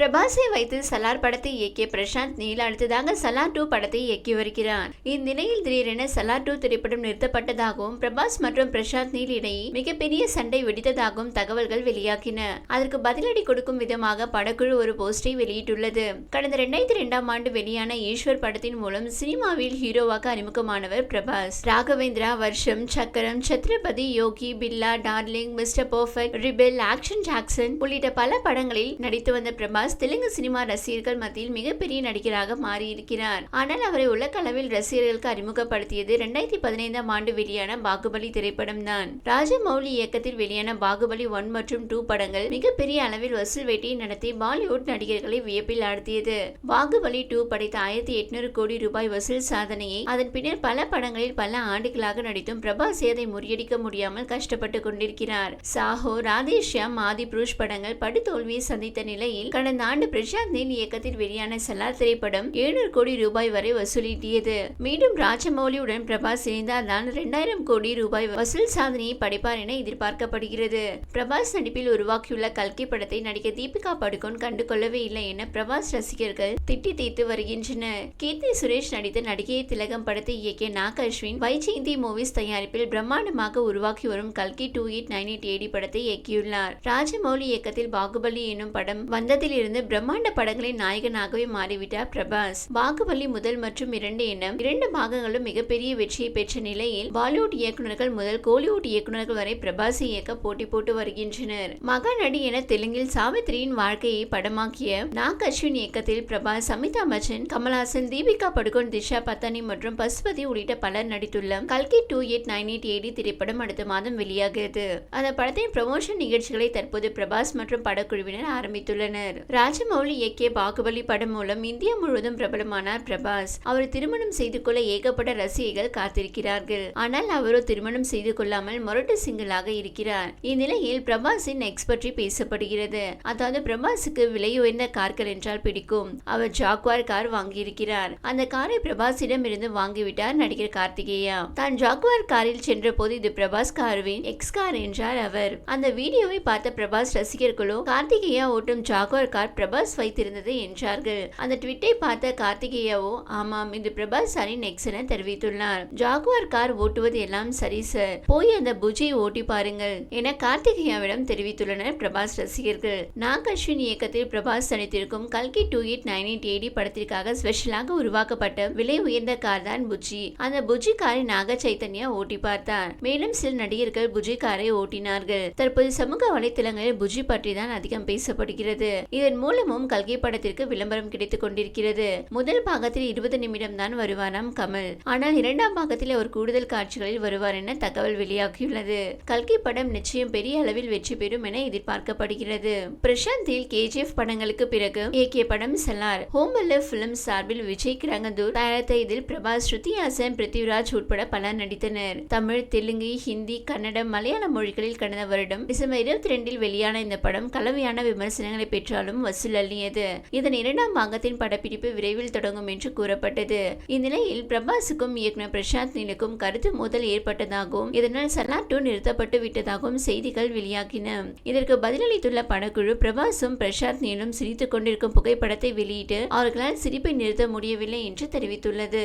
பிரபாஸை வைத்து சலார் படத்தை இயக்கிய பிரசாந்த் நீல் அடுத்ததாக சலார் டூ படத்தை இயக்கி வருகிறார். இந்நிலையில் திடீரென சலார் டூ திரைப்படம் நிறுத்தப்பட்டதாகவும் பிரபாஸ் மற்றும் பிரசாந்த் நீல் இடையே மிகப்பெரிய சண்டை வெடித்ததாகவும் தகவல்கள் வெளியாகின. அதற்கு பதிலடி கொடுக்கும் விதமாக படக்குழு ஒரு போஸ்டை வெளியிட்டுள்ளது. கடந்த இரண்டாயிரத்தி இரண்டாம் ஆண்டு வெளியான ஈஸ்வர் படத்தின் மூலம் சினிமாவில் ஹீரோவாக அறிமுகமானவர் Prabhas. Raghavendra Varsham Chakram Chhatrapati Yogi Billa darling mister perfect rebel action Jackson உள்ளிட்ட பல படங்களில் நடித்து வந்த பிரபாஸ் பிரகாஷ் தெலுங்கு சினிமா ரசிகர்கள் மத்தியில் மிகப்பெரிய நடிகராக மாறியிருக்கிறார். ஆனால் அவரை உலகளவில் ரசிகர்களுக்கு அறிமுகப்படுத்தியது இரண்டாயிரத்தி பதினைந்தாம் ஆண்டு வெளியான பாகுபலி திரைப்படம் தான். ராஜமௌலி இயக்கத்தில் வெளியான பாகுபலி ஒன் மற்றும் டூ படங்கள் மிகப்பெரிய அளவில் வசூல் வேட்டையை நடத்தி பாலிவுட் நடிகர்களை வியப்பில் ஆழ்த்தியது. பாகுபலி டூ படைத்த ஆயிரத்தி எட்நூறு கோடி ரூபாய் வசூல் சாதனையை அதன் பின்னர் பல படங்களில் பல ஆண்டுகளாக நடித்தும் பிரபாஸ் அதை முறியடிக்க முடியாமல் கஷ்டப்பட்டு கொண்டிருக்கிறார். சாஹோ ராதேஷ்யாம் ஆதி புருஷ் படங்கள் படுதோல்வியை சந்தித்த நிலையில் கடந்த ஆண்டு பிரசாந்த் நீல் இயக்கத்தில் வெளியான சலார் திரைப்படம் ஏழுநூறு கோடி ரூபாய் வரை வசூலிட்டியது. மீண்டும் ராஜமௌலியுடன் பிரபாஸ் இணைந்தால்தான் இரண்டாயிரம் கோடி ரூபாய் வசூல் சாதனையை படைப்பார் என எதிர்பார்க்கப்படுகிறது. பிரபாஸ் நடிப்பில் உருவாக்கியுள்ள கல்கி படத்தை நடிக்க தீபிகா படுகோன் கண்டுகொள்ளவே இல்லை என பிரபாஸ் ரசிகர்கள் திட்டி தீர்த்து வருகின்றனர். கீர்த்தி சுரேஷ் நடித்த நடிகை திலகம் படத்தை இயக்கிய நாக் அஸ்வின் வைஜெயந்தி மூவிஸ் தயாரிப்பில் பிரம்மாண்டமாக உருவாக்கி வரும் கல்கி two eight nine eight AD படத்தை இயக்கியுள்ளார். ராஜமௌலி இயக்கத்தில் பாகுபலி என்னும் படம் வந்ததிலிருந்து இருந்து பிரம்மாண்ட படங்களின் நாயகனாகவே மாறிவிட்டார் பிரபாஸ். பாகுபலி முதல் மற்றும் இரண்டு எண்ணம் இரண்டு பாகங்களும் மிகப்பெரிய வெற்றியை பெற்ற நிலையில் பாலிவுட் இயக்குநர்கள் முதல் கோலிவுட் இயக்குநர்கள் வரை பிரபாஸை இயக்க போட்டி போட்டு வருகின்றனர். மகாநடி என தெலுங்கில் சாவித்ரியின் வாழ்க்கையை படமாக்கிய நாக் அஸ்வின் இயக்கத்தில் பிரபாஸ் அமிதாப் பச்சன் கமல்ஹாசன் தீபிகா படுகோன் திஷா பத்தானி மற்றும் பசுபதி உள்ளிட்ட பலர் நடித்துள்ள கல்கி two eight nine eight AD திரைப்படம் அடுத்த மாதம் வெளியாகிறது. அந்த படத்தின் ப்ரமோஷன் நிகழ்ச்சிகளை தற்போது பிரபாஸ் மற்றும் படக்குழுவினர் ஆரம்பித்துள்ளனர். ராஜமௌலி இயக்கிய பாகுபலி படம் மூலம் இந்தியா முழுவதும் பிரபலமானார் பிரபாஸ். அவர் திருமணம் செய்து கொள்ள ஏகப்பட்ட ரசிகைகள் காத்திருக்கிறார்கள். ஆனால் அவரோ திருமணம் செய்து கொள்ளாமல் மொரட்டு சிங்கிளாக இருக்கிறார். இந்நிலையில் பிரபாஸின் எக்ஸ் பற்றி பேசப்படுகிறது. அதாவது பிரபாஸுக்கு விலை உயர்ந்த கார்கள் என்றால் பிடிக்கும். அவர் ஜாக்வார் கார் வாங்கியிருக்கிறார். அந்த காரை பிரபாஸிடம் இருந்து வாங்கிவிட்டார் நடிகர் கார்த்திகேயா. தான் ஜாக்வார் காரில் சென்ற போது இது பிரபாஸ் காருவின் எக்ஸ் கார் என்றார் அவர். அந்த வீடியோவை பார்த்த பிரபாஸ் ரசிகர்களோ கார்த்திகேயா ஓட்டும் ஜாக்வார் கார் கார் பிரபாஸ் வைத்திருந்தது என்றார்கள். அந்த ட்விட்டை பார்த்த கார்த்திகேயாவோ ஆமாம் இது பிரபாஸ் சாரின் எக்ஸ் என தெரிவித்துள்ளார். ஜாகுவார் கார் ஓட்டுவது எல்லாம் சரி சார் போய் அந்த புஜை ஓட்டி பாருங்கள் என கார்த்திகேயாவிடம் தெரிவித்துள்ளனர் பிரபாஸ் ரசிகர்கள். நாக் அஸ்வின் இயக்கத்தில் பிரபாஸ் நடித்திருக்கும் கல்கி two eight nine eight AD படத்திற்காக ஸ்பெஷலாக உருவாக்கப்பட்ட விலை உயர்ந்த கார் தான் புஜி. அந்த புஜி காரை நாக சைத்தன்யா ஓட்டி பார்த்தார். மேலும் சில நடிகர்கள் புஜி காரை ஓட்டினார்கள். தற்போது சமூக வலைத்தளங்களில் புஜி பற்றி தான் அதிகம் பேசப்படுகிறது. இது இதன் மூலமும் கல்கி படத்திற்கு விளம்பரம் கிடைத்துக் கொண்டிருக்கிறது. முதல் பாகத்தில் இருபது நிமிடம் தான் வருவாராம் கமல். ஆனால் இரண்டாம் பாகத்தில் அவர் கூடுதல் காட்சிகளில் வருவார் என தகவல் வெளியாகியுள்ளது. கல்கி படம் நிச்சயம் பெரிய அளவில் வெற்றி பெறும் என எதிர்பார்க்கப்படுகிறது. பிரசாந்தில் கேஜிஎஃப் படங்களுக்கு பிறகு இயக்கிய படம் சலார் ஹோம் பிலிம் சார்பில் விஜய் கிரங்கந்தூர் தயாரித்த இதில் பிரபாஸ் ஸ்ருதி ஹாசன் பிருத்திவிராஜ் உட்பட பலர் நடித்தனர். தமிழ் தெலுங்கு ஹிந்தி கன்னடம் மலையாள மொழிகளில் கடந்த வருடம் டிசம்பர் இருபத்தி ரெண்டில் வெளியான இந்த படம் கலவையான விமர்சனங்களை பெற்றாலும் வசூல் அள்ளியது இதன் இரண்டாம் பாகத்தின் படப்பிடிப்பு விரைவில் தொடங்கும் என்று கூறப்பட்டது. இந்நிலையில் பிரபாஸுக்கும் இயக்குனர் பிரசாந்த் நீலுக்கும் கருத்து மோதல் ஏற்பட்டதாகவும் இதனால் சலார் டூ நிறுத்தப்பட்டு விட்டதாகவும் செய்திகள் வெளியாகின. இதற்கு பதிலளித்துள்ள படக்குழு பிரபாஸும் பிரசாந்த் நீலும் சிரித்துக் கொண்டிருக்கும் புகைப்படத்தை வெளியிட்டு அவர்களால் சிரிப்பை நிறுத்த முடியவில்லை என்று தெரிவித்துள்ளது.